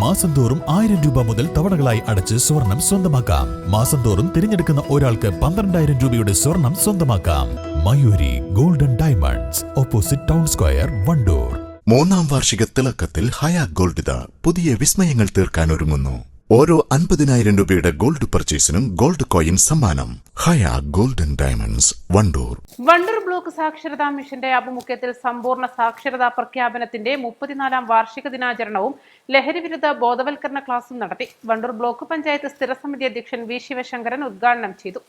മാസം തോറും ആയിരം രൂപ മുതൽ തവണകളായി അടച്ച് സ്വർണം സ്വന്തമാക്കാം. മാസം തോറും തിരഞ്ഞെടുക്കുന്ന ഒരാൾക്ക് പന്ത്രണ്ടായിരം രൂപയുടെ സ്വർണം സ്വന്തമാക്കാം. Mayuri golden diamonds opposite town square Wandoor. മൂന്നാം വാർഷിക തിളക്കത്തിൽ ഹയാ ഗോൾഡ് പുതിയ വിസ്മയങ്ങൾ തീർക്കാൻ ഒരുങ്ങുന്നു. ഓരോ അൻപതിനായിരം രൂപയുടെ ഗോൾഡ് പർച്ചേസിനും ഗോൾഡ് കോയിൻ സമ്മാനം. Haya golden diamonds Wandoor. Wandoor block സാക്ഷരതാ മിഷന്റെ ആഭിമുഖ്യത്തിൽ സമ്പൂർണ സാക്ഷരതാ പ്രഖ്യാപനത്തിന്റെ മുപ്പത്തിനാലാം വാർഷിക ദിനാചരണവും ലഹരിവിരുദ്ധ ബോധവൽക്കരണ ക്ലാസും നടത്തി. വണ്ടൂർ ബ്ലോക്ക് പഞ്ചായത്ത് സ്ഥിരസമിതി അധ്യക്ഷൻ വി ശിവശങ്കരൻ ഉദ്ഘാടനം ചെയ്തു.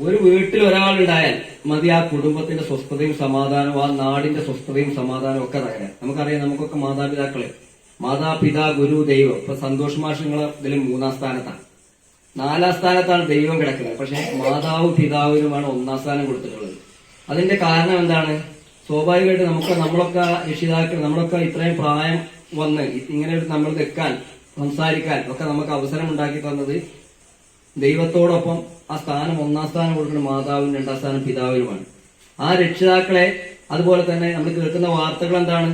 ഒരു വീട്ടിൽ ഒരാൾ ഉണ്ടായാൽ മതി ആ കുടുംബത്തിന്റെ സ്വസ്ഥതയും സമാധാനവും ആ നാടിന്റെ സ്വസ്ഥതയും സമാധാനവും ഒക്കെ തകരാൻ. നമുക്കറിയാം നമുക്കൊക്കെ മാതാപിതാക്കളെ. മാതാപിതാ ഗുരു ദൈവം. ഇപ്പൊ സന്തോഷ് മാഷങ്ങൾ ഇതിൽ മൂന്നാം സ്ഥാനത്താണ്. നാലാം സ്ഥാനത്താണ് ദൈവം കിടക്കുന്നത്. പക്ഷെ മാതാവും പിതാവിനുമാണ് ഒന്നാം സ്ഥാനം കൊടുത്തിട്ടുള്ളത്. അതിന്റെ കാരണം എന്താണ്? സ്വാഭാവികമായിട്ട് നമുക്ക് നമ്മളൊക്കെ രക്ഷിതാക്കൾ നമ്മളൊക്കെ ഇത്രയും പ്രായം വന്ന് ഇങ്ങനെ നമ്മൾ നിൽക്കാൻ സംസാരിക്കാൻ ഒക്കെ നമുക്ക് അവസരം ഉണ്ടാക്കി തന്നത് ദൈവത്തോടൊപ്പം ആ സ്ഥാനം ഒന്നാം സ്ഥാനം കൊടുക്കുന്ന മാതാവിനും രണ്ടാം സ്ഥാനം പിതാവിനുമാണ്. ആ രക്ഷിതാക്കളെ അതുപോലെ തന്നെ നമ്മൾ കേൾക്കുന്ന വാർത്തകൾ എന്താണ്?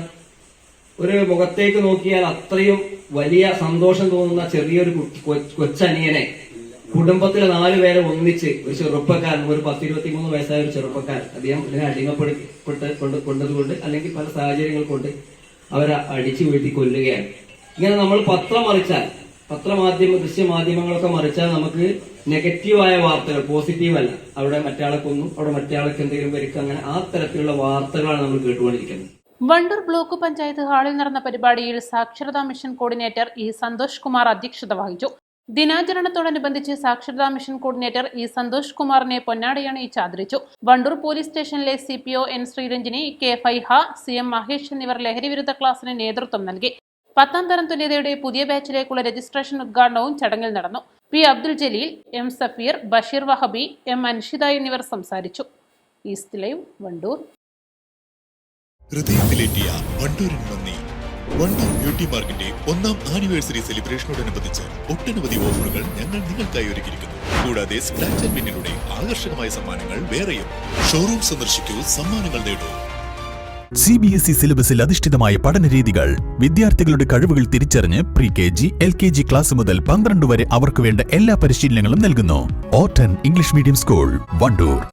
ഒരു മുഖത്തേക്ക് നോക്കിയാൽ അത്രയും വലിയ സന്തോഷം തോന്നുന്ന ചെറിയൊരു കൊച്ചനിയനെ കുടുംബത്തിലെ നാലു പേരെ ഒന്നിച്ച് ഒരു ചെറുപ്പക്കാരൻ ഒരു പത്ത് ഇരുപത്തിമൂന്ന് വയസ്സായ ഒരു ചെറുപ്പക്കാരൻ അദ്ദേഹം ഇതിനെ അടിമപ്പെടുത്തി കൊണ്ട് കൊണ്ടതുകൊണ്ട് അല്ലെങ്കിൽ പല സാഹചര്യങ്ങൾ കൊണ്ട് അവരെ അടിച്ചു വീഴ്ത്തി കൊല്ലുകയാണ്. ഇങ്ങനെ നമ്മൾ പത്രം മറിച്ചാൽ പത്രമാധ്യമ ദൃശ്യമാധ്യമങ്ങളൊക്കെ മറിച്ചാൽ നമുക്ക് നെഗറ്റീവായ വാർത്തകൾ പോസിറ്റീവ് അല്ല അവിടെ മറ്റയാളെ കൊന്നു അവിടെ മറ്റയാൾക്ക് എന്തെങ്കിലും വരിക്കും അങ്ങനെ ആ തരത്തിലുള്ള വാർത്തകളാണ് നമ്മൾ കേട്ടുകൊണ്ടിരിക്കുന്നത്. വണ്ടൂർ ബ്ലോക്ക് പഞ്ചായത്ത് ഹാളിൽ നടന്ന പരിപാടിയിൽ സാക്ഷരതാ mission coordinator E Santhosh Kumar അധ്യക്ഷത വഹിച്ചു. ദിനാചരണത്തോടനുബന്ധിച്ച് സാക്ഷരതാ മിഷൻ കോർഡിനേറ്റർ ഇ സന്തോഷ് കുമാറിനെ പൊന്നാടയണിയിച്ച് ആദരിച്ചു. വണ്ടൂർ പോലീസ് സ്റ്റേഷനിലെ C P O N Sreeranjini K Faiha C M Mahesh എന്നിവർ ലഹരിവിരുദ്ധ ക്ലാസിന് നേതൃത്വം നൽകി. പത്താം തരം തുല്യതയുടെ പുതിയ ബാച്ചിലേക്കുള്ള രജിസ്ട്രേഷൻ ഉദ്ഘാടനവും ചടങ്ങിൽ നടന്നു. P Abdul Jaleel M Safeer Basheer Wahabi M Anshitha എന്നിവർ സംസാരിച്ചു. ഈസ്റ്റ് വണ്ടൂർ. ഹൃദയത്തിലേറ്റിയ വണ്ടൂരിന് നന്ദി ബ്യൂട്ടി മാർക്കിന്റെ ഒന്നാം ആനിവേഴ്സറി സെലിബ്രേഷനോടനുബന്ധിച്ച് ഒട്ടനവധി ഓഫറുകൾ ഞങ്ങൾ നിങ്ങൾക്കായി ഒരുക്കിയിരിക്കുന്നു. കൂടാതെ സ്ക്രാച്ച് ആൻഡ് ആകർഷകമായ സമ്മാനങ്ങൾ വേറെയും. ഷോറൂം സന്ദർശിക്കൂ സമ്മാനങ്ങൾ നേടൂ. സി ബി എസ് ഇ സിലബസിൽ അധിഷ്ഠിതമായ പഠന രീതികൾ വിദ്യാർത്ഥികളുടെ കഴിവുകൾ തിരിച്ചറിഞ്ഞ് pre K G L K G class മുതൽ പന്ത്രണ്ട് വരെ അവർക്ക് വേണ്ട എല്ലാ പരിശീലനങ്ങളും നൽകുന്നു. ഓട്ടൻ ഇംഗ്ലീഷ് മീഡിയം സ്കൂൾ വണ്ടൂർ